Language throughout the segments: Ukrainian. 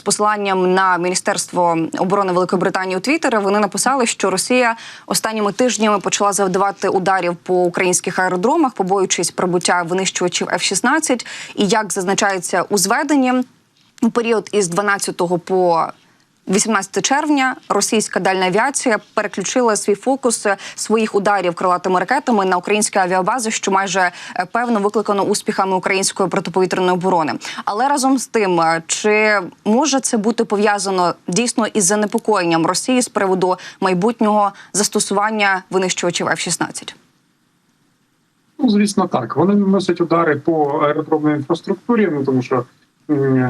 з посиланням на міністерство оборони Великої Британії у Твіттері вони написали, що Росія останніми тижнями почала завдавати ударів по українських аеродромах, побоюючись прибуття винищувачів F-16. І як зазначається у зведенні, у період із 12 по 18 червня російська дальня авіація переключила свій фокус е, своїх ударів крилатими ракетами на українські авіабази, що майже е, певно викликано успіхами української протиповітряної оборони. Але разом з тим, е, чи може це бути пов'язано дійсно із занепокоєнням Росії з приводу майбутнього застосування винищувачів F-16? Ну, звісно, так. Вони наносять удари по аеродромній інфраструктурі, ну тому що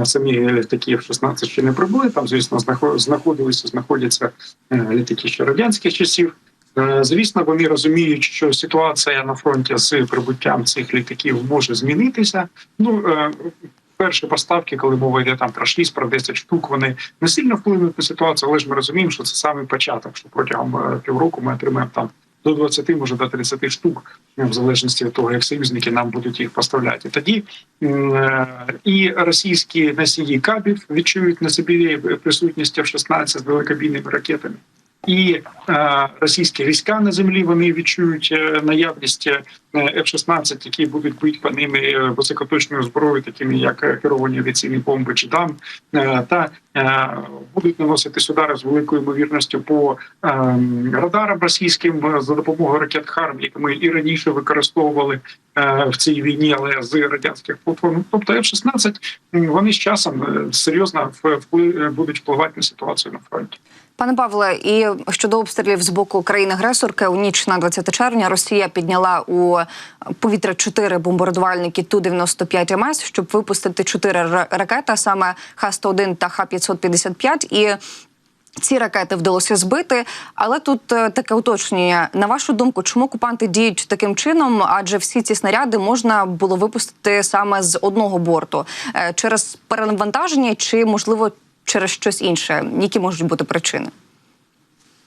самі літаки F-16 ще не прибули. Там, звісно, знахо- знаходилися, знаходяться е, літаки ще радянських часів. Е, Звісно, вони розуміють, що ситуація на фронті з прибуттям цих літаків може змінитися. Ну е, перші поставки, коли мова йде там про 6, про 10 штук, вони не сильно впливають на ситуацію, але ж ми розуміємо, що це саме початок. Що протягом е, півроку ми отримаємо там до 20, може до 30 штук, е, в залежності від того, як союзники нам будуть їх поставляти. Тоді е, і російські носії кабів відчують на собі присутність F-16 з великобійними ракетами. І е, російські війська на землі вони відчують е, наявність F-16, які будуть бити по ними е, високоточною зброєю, такими як е, керовані авіаційні бомби чи ДАМ, е, та е, будуть наносити удари з великою ймовірністю по е, радарам російським е, за допомогою ракет ХАРМ, які ми і раніше використовували е, в цій війні, але з радянських платформ. Тобто F-16 вони з часом е, серйозно будуть впливати на ситуацію на фронті. Пане Павле, і щодо обстрілів з боку країни-агресорки, у ніч на 20 червня Росія підняла у повітря чотири бомбардувальники Ту-95 МС, щоб випустити чотири ракети, саме Х-101 та Х-555. І ці ракети вдалося збити, але тут е, таке уточнення. На вашу думку, чому окупанти діють таким чином? Адже всі ці снаряди можна було випустити саме з одного борту Е, через перенавантаження, чи можливо через щось інше? Які можуть бути причини?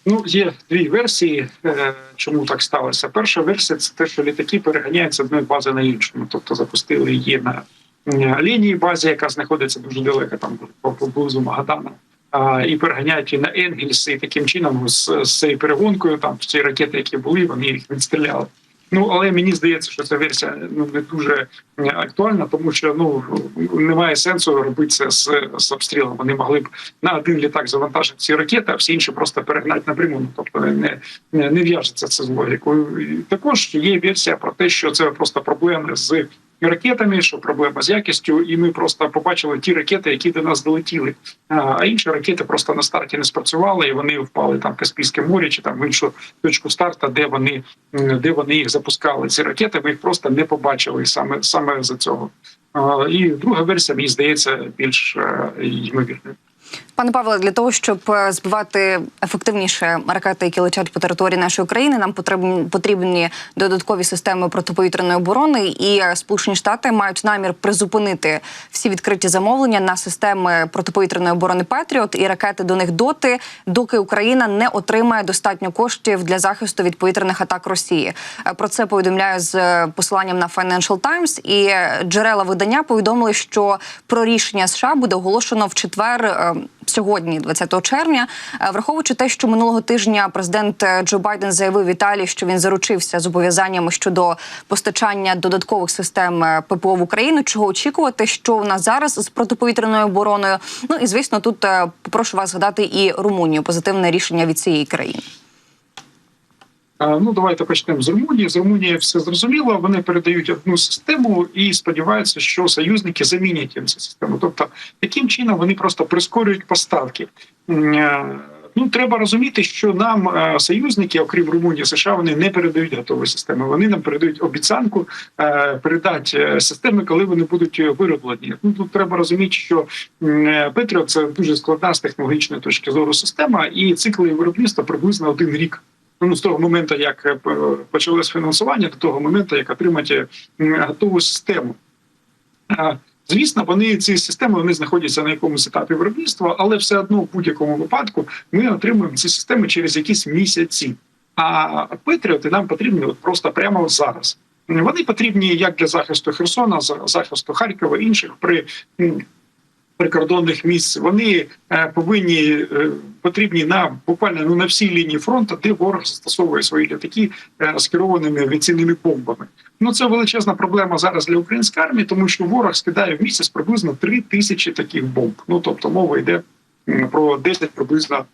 Ну, є дві версії, е, чому так сталося. Перша версія це те, що літаки переганяють одної бази на іншу. Ну, Тобто запустили її на лінії базі, яка знаходиться дуже далеко, там по- поблизу Магадана. І переганяють її на Енгельс, і таким чином з, з цією перегонкою, там ці ракети, які були, вони їх відстріляли. Ну але мені здається, що ця версія ну не дуже актуальна, тому що ну немає сенсу робити це з, з обстрілом. Вони могли б на один літак завантажити ці ракети, а всі інші просто перегнати напряму. Ну, Тобто не, не, не в'яжеться це з логікою. Також є версія про те, що це просто проблеми з ракетами, що проблема з якістю, і ми просто побачили ті ракети, які до нас долетіли. А інші ракети просто на старті не спрацювали, і вони впали там в Каспійське море чи там в іншу точку старту, де вони де вони їх запускали. Ці ракети ми їх просто не побачили саме саме за цього. І друга версія мені здається більш е, ймовірною. Пане Павле, для того, щоб е, збивати ефективніше ракети, які летять по території нашої країни, нам потрібні потрібні додаткові системи протиповітряної оборони. І е, Сполучені Штати мають намір призупинити всі відкриті замовлення на системи протиповітряної оборони Петріот і ракети до них доти, доки Україна не отримає достатньо коштів для захисту від повітряних атак Росії. Е, Про це повідомляю з посиланням на Financial Times. І джерела видання повідомили, що про рішення США буде оголошено в четвер. Сьогодні, 20 червня, Е, враховуючи те, що минулого тижня президент е, Джо Байден заявив Італії, що він заручився зобов'язаннями щодо постачання додаткових систем е, ППО в Україну. Чого очікувати, що у нас зараз з протиповітряною обороною? Ну і звісно, тут попрошу вас згадати і Румунію. Позитивне рішення від цієї країни. А, Ну, давайте почнемо з Румунії. З Румунії все зрозуміло. Вони передають одну систему і сподіваються, що союзники замінять їм цю систему. Тобто, таким чином вони просто прискорюють поставки. Е, Ну, треба розуміти, що нам е, союзники, окрім Румунії, США, вони не передають готові системи. Вони нам передають обіцянку е, передати е, системи, коли вони будуть е, вироблені. Ну тут треба розуміти, що Петріот це дуже складна з технологічної точки зору система, і цикли виробництва приблизно один рік. Ну, з того моменту, як е, почалось фінансування, до того моменту, як отримати готову систему. Е, Звісно, вони ці системи вони знаходяться на якомусь етапі виробництва, але все одно в будь-якому випадку ми отримуємо ці системи через якісь місяці. А Петріоти нам потрібні от просто прямо зараз. Вони потрібні як для захисту Херсона, захисту Харкова інших при прикордонних місць. Вони е, повинні е, потрібні на буквально ну на всій лінії фронту, де ворог застосовує свої літаки е, з керованими авіаційними бомбами. Ну це величезна проблема зараз для української армії, тому що ворог скидає в місяць приблизно 3 тисячі таких бомб. Ну тобто мова йде про 10 приблизно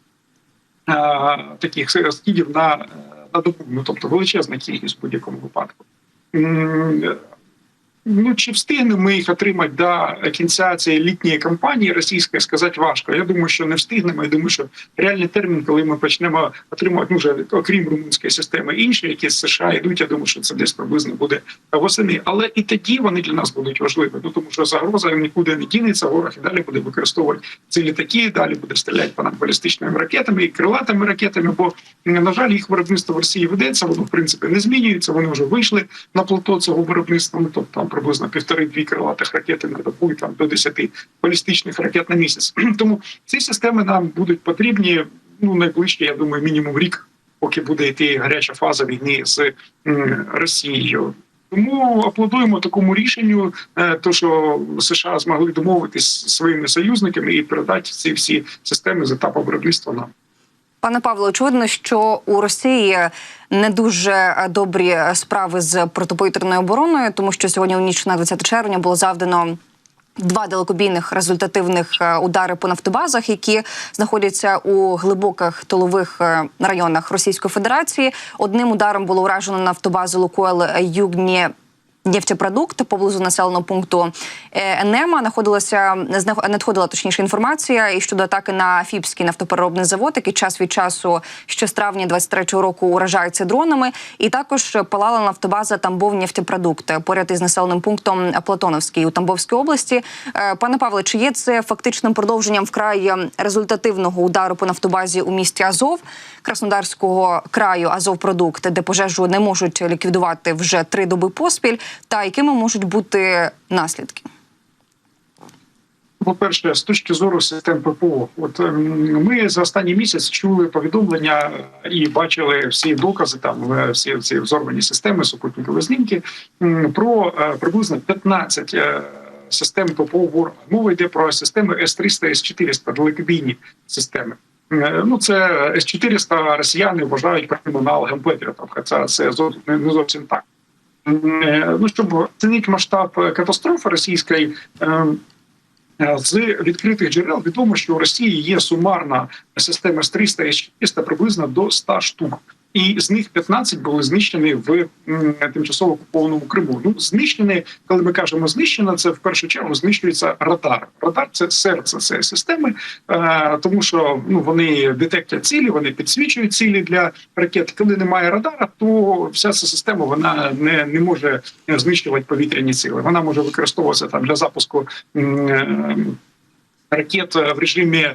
е, таких скидів на, е, на добу. Ну тобто величезна кількість в будь-якому випадку. Ну чи встигнемо ми їх отримати до кінця цієї літньої кампанії російської, сказати важко. Я думаю, що не встигнемо. Я думаю, що реальний термін, коли ми почнемо отримувати ну, вже окрім румунської системи, інші, які з США йдуть. Я думаю, що це десь приблизно буде восени. Але і тоді вони для нас будуть важливі. Ну тому що загроза нікуди не дінеться. Ворог і далі буде використовувати ці літаки, далі буде стріляти по нам балістичними ракетами і крилатими ракетами. Бо на жаль, їх виробництво в Росії ведеться. Воно в принципі не змінюється. Вони вже вийшли на плато цього виробництва. Ну тобто там приблизно півтори-дві крилатих ракети на добу і там до 10 балістичних ракет на місяць. Тому ці системи нам будуть потрібні ну найближче, я думаю, мінімум рік, поки буде йти гаряча фаза війни з Росією. Тому аплодуємо такому рішенню, е, то що США змогли домовитись зі своїми союзниками і передати ці всі системи з етапу виробництва нам. Пане Павло, очевидно, що у Росії не дуже добрі справи з протиповітряною обороною, тому що сьогодні у ніч на 20 червня було завдано. Два далекобійних результативних е, удари по нафтобазах, які знаходяться у глибоких тилових е, районах Російської Федерації. Одним ударом було уражено нафтобазу Лукойл Югні. Нефтепродукт поблизу населеного пункту е, Енема знаходилася знах- надходила точніше інформація і щодо атаки на Фіпський нафтопереробний завод, який час від часу ще з травня 23-го року уражається дронами. І також палала нафтобаза Тамбов нефтепродукт поряд із населеним пунктом Платоновський у Тамбовській області. Е, Пане Павле, чи є це фактичним продовженням вкрай результативного удару по нафтобазі у місті Азов Краснодарського краю Азовпродукт, де пожежу не можуть ліквідувати вже три доби поспіль? Та якими можуть бути наслідки? По-перше, з точки зору систем ППО, от ем, ми за останній місяць чули повідомлення е, і бачили всі докази, там е, всі ці взорвані системи, супутникові знімки про е, приблизно 15 е, систем ППО ворога. Мова йде про системи С-300, С-400, далекобійні системи. Е, Ну, це С-400 росіяни вважають прямим аналогом Петріотом, хоча це зо- не зовсім так. Е, Ну, щоб оцінити масштаб катастрофи російської. е, Е, З відкритих джерел відомо, що у Росії є сумарна система з 300 і 400 приблизно до 100 штук. І з них 15 були знищені в тимчасово окупованому Криму. Ну знищені, коли ми кажемо знищено, це в першу чергу знищується радар. Радар це серце цієї системи, е, тому що ну вони детектять цілі, вони підсвічують цілі для ракет. Коли немає радара, то вся ця система вона не, не може знищувати повітряні цілі. Вона може використовуватися там для запуску е, ракет в режимі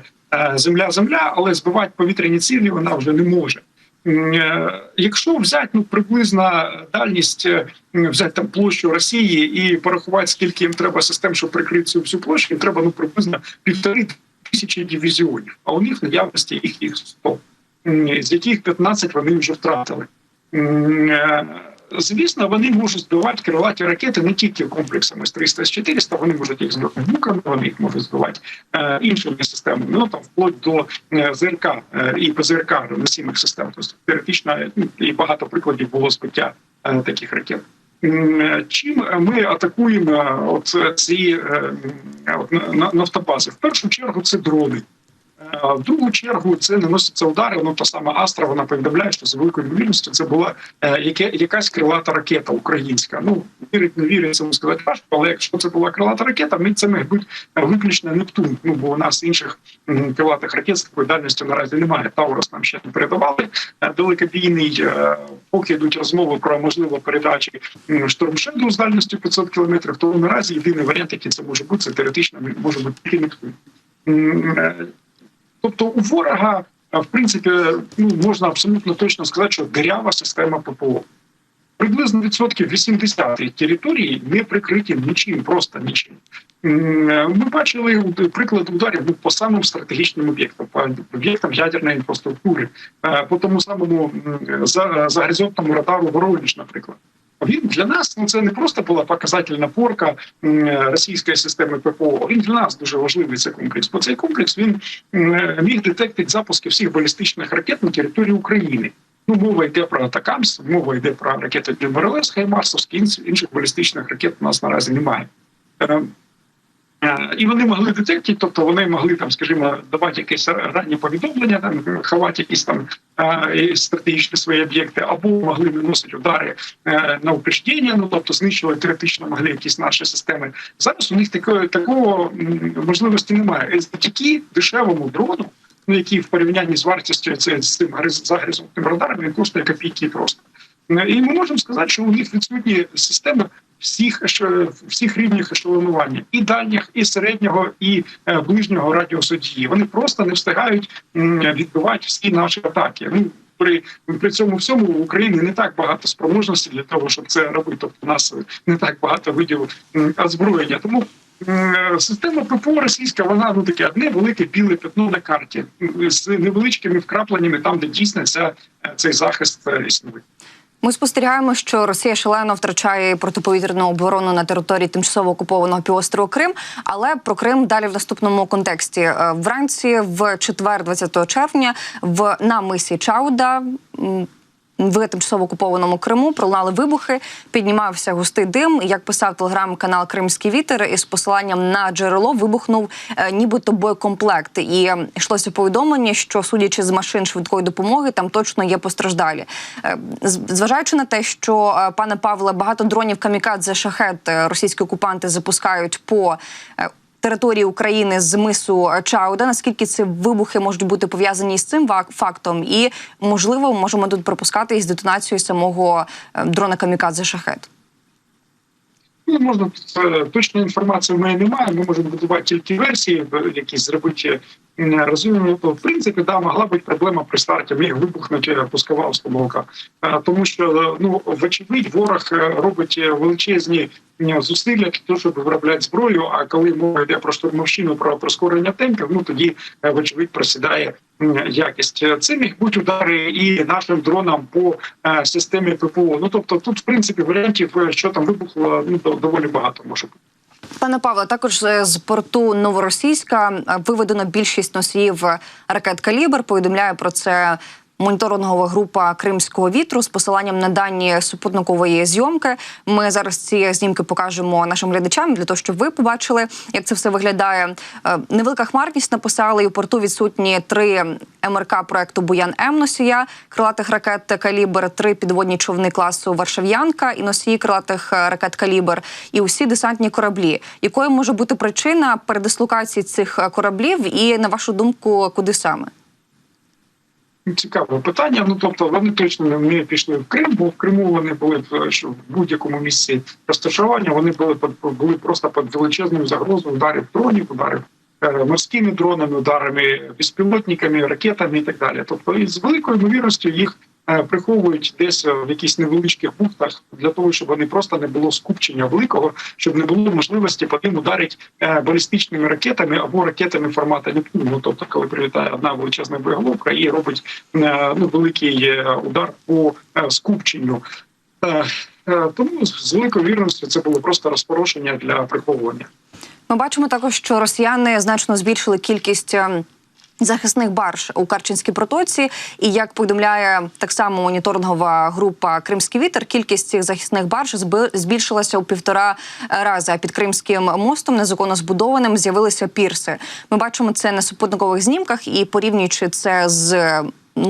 земля-земля, але збивати повітряні цілі вона вже не може. Е, Якщо взяти ну приблизно дальність, е, взяти там площу Росії і порахувати, скільки їм треба систем, щоб прикрити цю всю площу, їм треба ну приблизно півтори тисячі дивізіонів. А у них наявності їх їх 100, з яких 15 вони вже втратили. Звісно, вони можуть збивати крилаті ракети не тільки комплексами з 300 з 400, вони можуть їх збивати буками, вони їх можуть збивати е, іншими системами. Ну там вплоть до е, ЗРК е, і ПЗРК ремесійних систем. Тобто теоретично ну, і багато прикладів було збиття е, таких ракет. Е, Чим ми атакуємо е, от ці е, от, на- на- нафтобази? В першу чергу це дрони. Е, В другу чергу це наносяться удари. Ну та сама Астра вона повідомляє, що з великою ймовірністю це була е, яке, якась крилата ракета українська. Ну вірить, не вірить, цьому сказати важко, але якщо це була крилата ракета, ми це е, виключно Нептун. Ну бо у нас інших крилатих ракет з такою дальністю наразі немає. Таурус нам ще не передавали. Е, Далекобійний поки йдуть розмови про можливо передачі штормшеду з дальністю 500 кілометрів. То наразі єдиний варіант, який це може бути, це теоретично може бути тільки Нептун. Е, Тобто у ворога, в принципі, ну можна абсолютно точно сказати, що дирява система ППО. Приблизно відсотків 80 території не прикриті нічим, просто нічим. Ми бачили приклад ударів ну, по самим стратегічним об'єктам, по об'єктам ядерної інфраструктури, е, по тому самому за, за радару Воронеж, наприклад. Він для нас ну це не просто була показательна порка російської системи ППО. Він для нас дуже важливий цей комплекс. Бо цей комплекс він міг детектити запуски всіх балістичних ракет на території України. Ну, мова йде про Атакамс, мова йде про ракети МРЛС, Хаймарсовські, інших балістичних ракет у нас наразі немає. Е, І вони могли детектити, тобто вони могли там, скажімо, давати якесь ранні повідомлення, там ховати якісь там е, стратегічні свої об'єкти, або могли наносити удари е, на упреждення, ну тобто знищувати теоретично могли якісь наші системи. Зараз у них такої такого можливості немає. Завдяки дешевому дрону, ну який в порівнянні з вартістю це з цим загрізовним радаром, він коштує копійки просто. Е, І ми можемо сказати, що у них відсутні системи всіх еш- всіх рівнів ешелонування і дальніх, і середнього, і е, ближнього радіусу дії. Вони просто не встигають відбивати всі наші атаки. Ну при при цьому всьому в Україні не так багато спроможності для того, щоб це робити. Тобто у нас не так багато видів озброєння. Тому система ППО російська, вона ну таке одне велике біле пятно на карті з невеличкими вкрапленнями, там де дійсно ця цей захист е, існує. Ми спостерігаємо, що Росія шалено втрачає протиповітряну оборону на території тимчасово окупованого півострову Крим. Але про Крим далі в наступному контексті. Е, Вранці, в четвер, 20 червня, в на мисі Чауда. В тимчасово окупованому Криму пролунали вибухи, піднімався густий дим. Як писав телеграм-канал Кримський вітер, із посиланням на джерело вибухнув е, нібито боєкомплект. І йшлося повідомлення, що судячи з машин швидкої допомоги, там точно є постраждалі. Е, Зважаючи на те, що е, пане Павле, багато дронів камікадзе шахет е, російські окупанти запускають по е, території України з мису Чауда. Наскільки ці вибухи можуть бути пов'язані з цим фактом? І можливо, можемо тут пропускати із детонацією самого е, дрона камікадзе шахет. Ну, можна е, точної інформації в мене немає. Ми можемо будувати тільки версії, які якісь зробити е, розуміння. То в принципі, да, могла бути проблема при старті. Міг вибухнути пускова установка, Е, тому що е, ну вочевидь, ворог е, робить е, величезні е, зусилля для того, щоб виробляти зброю. А коли мова йде про штурмовщину, про прискорення темпів, ну тоді е, вочевидь просідає якість. Е, Це міг бути удари і нашим дронам по е, системі ППО. Ну тобто, тут в принципі варіантів, е, що там вибухло, ну до- доволі багато може бути. Пане Павло, також е, з порту Новоросійська е, виведено більшість носіїв ракет Калібр. Повідомляє про це. Моніторингова група Кримського вітру з посиланням на дані супутникової зйомки. Ми зараз ці знімки покажемо нашим глядачам для того, щоб ви побачили, як це все виглядає. Е, Невелика хмарність написали і у порту відсутні три МРК проекту Буян М носія крилатих ракет Калібр, три підводні човни класу Варшав'янка і носії крилатих е, ракет Калібр, і усі десантні кораблі. Якою може бути причина передислокації цих е, кораблів? І на вашу думку, куди саме? Цікаве питання. Ну тобто вони точно не пішли в Крим, бо в Криму вони були в що в будь-якому місці розташування. Вони були под були просто під величезною загрозою ударів дронів, ударів е, морськими дронами, ударами безпілотниками, ракетами і так далі. Тобто, і з великою ймовірністю їх е, приховують десь в якихось невеличких бухтах для того, щоб вони просто не було скупчення великого, щоб не було можливості по ним ударити е, балістичними ракетами або ракетами формату Нептуну. Ну, Тобто, коли прилітає одна величезна боєголовка і робить е, ну, великий е, удар по е, скупченню. Е, е, Тому з великою вірністю це було просто розпорошення для приховування. Ми бачимо також, що росіяни значно збільшили кількість. Захисних барж у Карчинській протоці, і як повідомляє так само моніторингова група Кримський вітер, кількість цих захисних барж збільшилася у півтора рази. А під Кримським мостом незаконно збудованим з'явилися пірси. Ми бачимо це на супутникових знімках і порівнюючи це з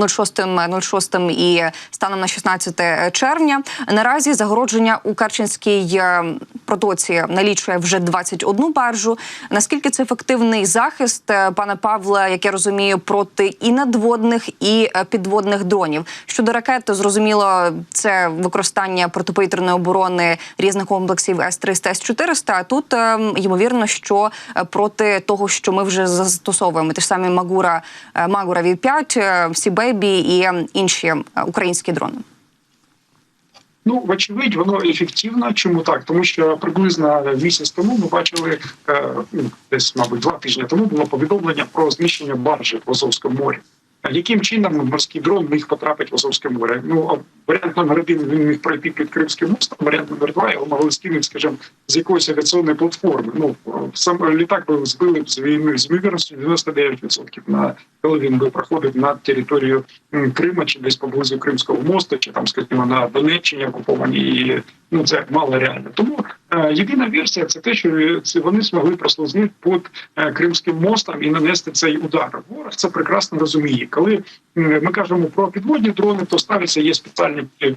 06, 06 і станом на 16 червня. Наразі загородження у Карчинській е, протоці налічує вже 21 баржу. Наскільки це ефективний захист, е, пане Павле, як я розумію, проти і надводних, і е, підводних дронів? Щодо ракет, зрозуміло, це використання протиповітряної оборони різних комплексів С-300, С-400. А тут ймовірно, що проти того, що ми вже застосовуємо, ті ж самі Магура, Магура V5, е, всі Бейбі і е, інші е, українські дрони. Ну, вочевидь, воно ефективно. Чому так? Тому що приблизно місяць тому ми бачили е, ну, десь, мабуть, два тижні тому було повідомлення про знищення баржі в Азовському морі. Яким чином морський дрон міг потрапити в Азовське море. Ну варіант номер один він міг пройти під Кримським мостом. Варіант номер два його могли скинути, скажімо, з якоїсь авіаційної платформи. Ну сам літак би збили б з війни з ймовірністю 99% на коли він би проходив над територією Крима чи десь поблизу Кримського мосту, чи там, скажімо, на Донеччині окуповані. І, ну це мало реально. Тому єдина версія це те, що вони змогли прослизнути під е, Кримським мостом і нанести цей удар. Ворог це прекрасно розуміє. Коли ми кажемо про підводні дрони, то ставляться є спеціальні е,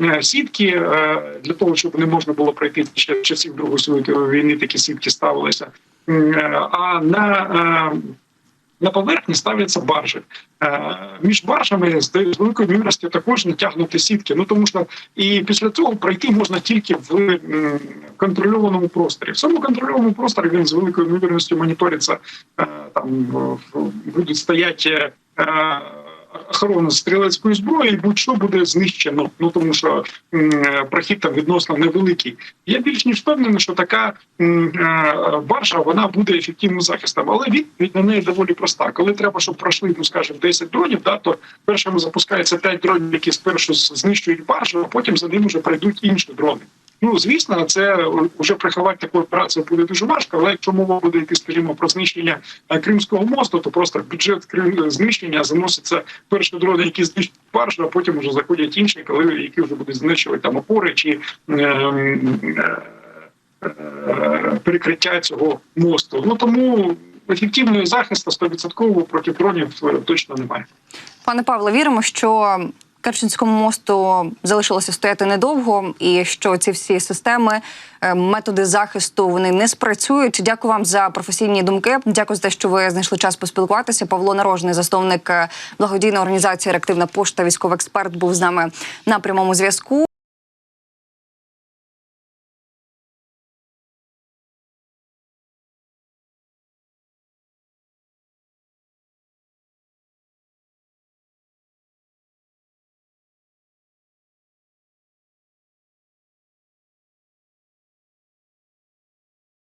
е, сітки е, для того, щоб не можна було пройти ще в часів Другої світової війни. Такі сітки ставилися. Е, А на е, на поверхні ставляться баржі. Е, Між баржами з великою ймовірністю також натягнути сітки. Ну тому що і після цього пройти можна тільки в контрольованому просторі. В цьому контрольованому просторі він з великою ймовірністю моніториться. е, Там будуть стояти. Охорона стрілецької зброї, і будь-що буде знищено. Ну тому що прохід там відносно невеликий. Я більш ніж впевнений, що така е, баржа вона буде ефективним захистом, але відповідь на неї доволі проста. Коли треба, щоб пройшли, ну скажімо, 10 дронів, да, то першими запускається 5 дронів, які спершу знищують баржу, а потім за ним вже прийдуть інші дрони. Ну звісно, це вже приховати таку операцію буде дуже важко. Але якщо мова буде йти, скажімо, про знищення е, Кримського мосту, то просто бюджет Крим знищення заноситься перші дрони, які знищують баржу, а потім вже заходять інші, коли які вже будуть знищувати там опори чи е, е, е, перекриття цього мосту. Ну тому ефективного захисту 100% проти дронів е, точно немає. Пане Павле, віримо, що Керченському мосту залишилося стояти недовго, і що ці всі системи, е, методи захисту вони не спрацюють. Дякую вам за професійні думки. Дякую за те, що ви знайшли час поспілкуватися. Павло Нарожний, засновник е, благодійної організації Реактивна пошта, військовий експерт, був з нами на прямому зв'язку.